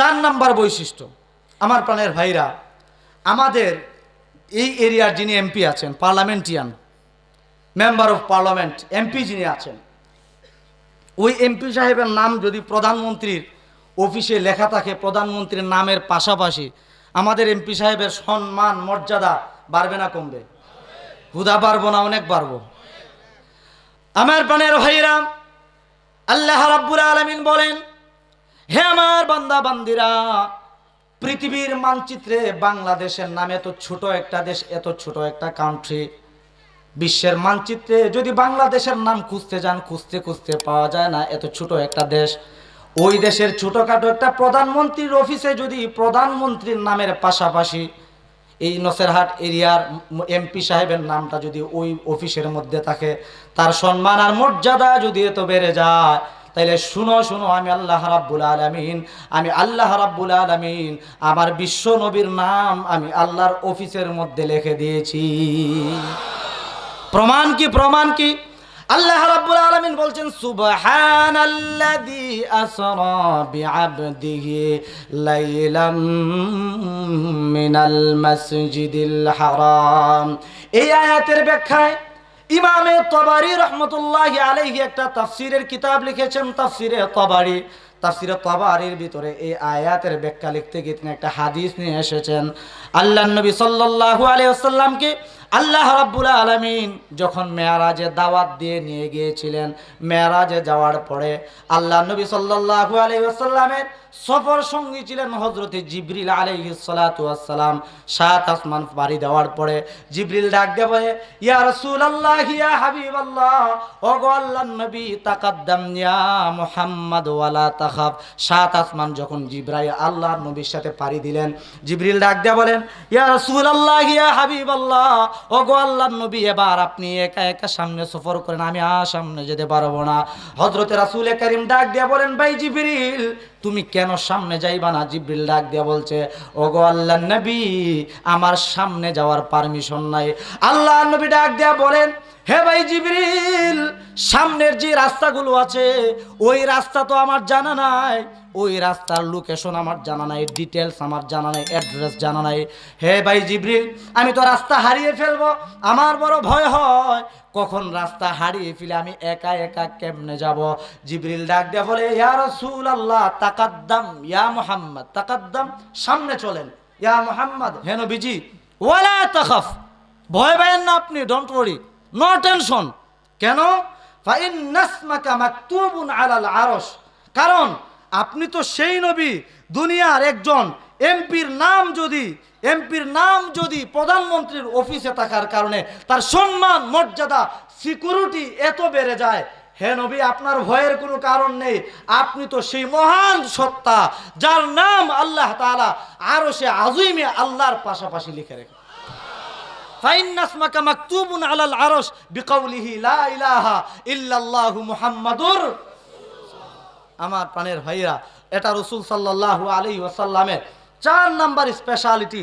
চার নাম্বার বৈশিষ্ট্য। আমার প্রাণের ভাইরা, আমাদের এই এরিয়ার যিনি এমপি আছেন, parliamentarian, member of parliament, MP যিনি আছেন, ওই এমপি সাহেবের নাম যদি প্রধানমন্ত্রীর অফিসে লেখা থাকে, প্রধানমন্ত্রীর নামের পাশাপাশি, আমাদের এমপি সাহেবের সম্মান, মর্যাদা বাড়বে না কমবে? হুদা পারব না, অনেক পারব আমার প্রাণের ভাইরা, আল্লাহ রাব্বুল আলামিন বলেন হে আমার বান্দা, বান্দিরা, পৃথিবীর মানচিত্রে বাংলাদেশের নামে এত ছোট একটা দেশ, এত ছোট একটা কান্ট্রি বিশ্বের মানচিত্রে যদি বাংলাদেশের নাম খুঁজতে যান, খুঁজতে খুঁজতে পাওয়া যায় না, এত ছোট একটা দেশ। ওই দেশের ছোটখাটো একটা প্রধানমন্ত্রীর অফিসে যদি প্রধানমন্ত্রীর নামের পাশাপাশি এই নসেরহাট এরিয়ার এমপি সাহেবের নামটা যদি ওই অফিসের মধ্যে থাকে, তার সম্মান আর মর্যাদা যদি এত বেড়ে যায় তাইলে শুনো শুনো, আমি আল্লাহ রাব্বুল আলামিন, আমি আল্লাহ রাব্বুল আলামিন, আমার বিশ্ব নবীর নাম আমি আল্লাহর অফিসের মধ্যে লিখে দিয়েছি। প্রমাণ কি প্রমাণ কি? আল্লাহ রাব্বুল আলামিন বলছেন, সুবহানাল্লাযী আসরা বিআবদিহি লাইলাম মিনাল মাসজিদিল হারাম। এই আয়াতের ব্যাখ্যায় ইমামে তবারি রহমতুল্লাহ আলহি একটা তাফসিরের কিতাব লিখেছেন, তাফসিরে তবারি। তাফসিরে তবারির ভিতরে এই আয়াতের ব্যাখ্যা লিখতে গিয়ে তিনি একটা হাদিস নিয়ে এসেছেন। আল্লাহ নবী সাল্লাহু ওয়াসাল্লামকে আল্লাহ রাব্বুল আলামিন যখন মেয়ারাজে দাওয়াত দিয়ে নিয়ে গিয়েছিলেন, মেয়ারাজে যাওয়ার পরে আল্লাহ নবী সাল্লাল্লাহু আলাইহি ওয়াসাল্লামের সফর সঙ্গী ছিলেন হজরতে জিবরিল আলাইহিস সালাতু সাত আসমান পাড়ি দেওয়ার পরে জিবরিল ডাক দিয়ে বলে, ইয়া আল্লাহ ইয়া হাবিবাল্লাহ ও গো আল্লাহর নবী, তাকাদ্দাম ইয়া মুহাম্মদ ওয়ালা তাখাফ। সাত আসমান যখন জিব্রাইল আল্লাহ নবীর সাথে পাড়ি দিলেন, জিবরিল ডাক দিয়ে বলেন, ইয়া রাসূলুল্লাহ, ইয়া হাবিবাল্লাহ ও গো আল্লাহর নবী, এবার আপনি একা একা সামনে সফর করেন, আমি আর সামনে যেতে পারব না। হজরতে রাসূল করিম ডাক দিয়ে বলেন, ভাই জিবরিল, তুমি কেন সামনে যাইবা না? জিব্রিল ডাক দিয়া বলছে ও গো আল্লাহ নবী, আমার সামনে যাওয়ার পারমিশন নাই। আল্লাহ নবী ডাক দিয়া বলেন, হে ভাই জিবরিল, সামনের যে রাস্তাগুলো আছে, ওই রাস্তা তো আমার জানা নাই। ওই রাস্তার লোকেশন আমার জানা নাই ডিটেলস আমার জানা নাই অ্যাড্রেস জানা নাই। হে ভাই জিবরিল, আমি তো রাস্তা হারিয়ে ফেলব, আমার বড় ভয় হয়। কখন রাস্তা হারিয়ে ফেলে আমি একা একা কেমনে যাব? জিবরিল ডাক দিয়ে বলে, ইয়া রাসূল আল্লাহ তাকাদ্দাম, ইয়া মুহাম্মদ, তাকাদ্দাম, সামনে চলেন। ইয়া মুহাম্মদ, হে নবীজি, ওয়ালা তাখাফ, ভয় পাবেন না আপনি ডোন্ট ওয়ারি নো টেনশন কেন? ফাইন নাসমাকা মাকতুবুন আলাল আরশ। কারণ আপনি তো সেই নবী, দুনিয়ার একজন এমপির নাম যদি, এমপির নাম যদি প্রধানমন্ত্রীর অফিসে থাকার কারণে তার সম্মান, মর্যাদা, সিকিউরিটি এত বেড়ে যায়, হে নবী, আপনার ভয়ের কোনো কারণ নেই। আপনি তো সেই মহান সত্তা যার নাম আল্লাহ তালা আরও সে আজইমে আল্লাহর পাশাপাশি লিখে রেখে। ফাইন নাসমাকা মাকতুবুন বিকাউলিহি লা ইলাহা ইল্লাল্লাহু মুহাম্মাদুর আমার প্রাণের ভাইয়া এটা রসুল সাল্লাহ আলী ওয়াসাল্লামের চার নাম্বার স্পেশালিটি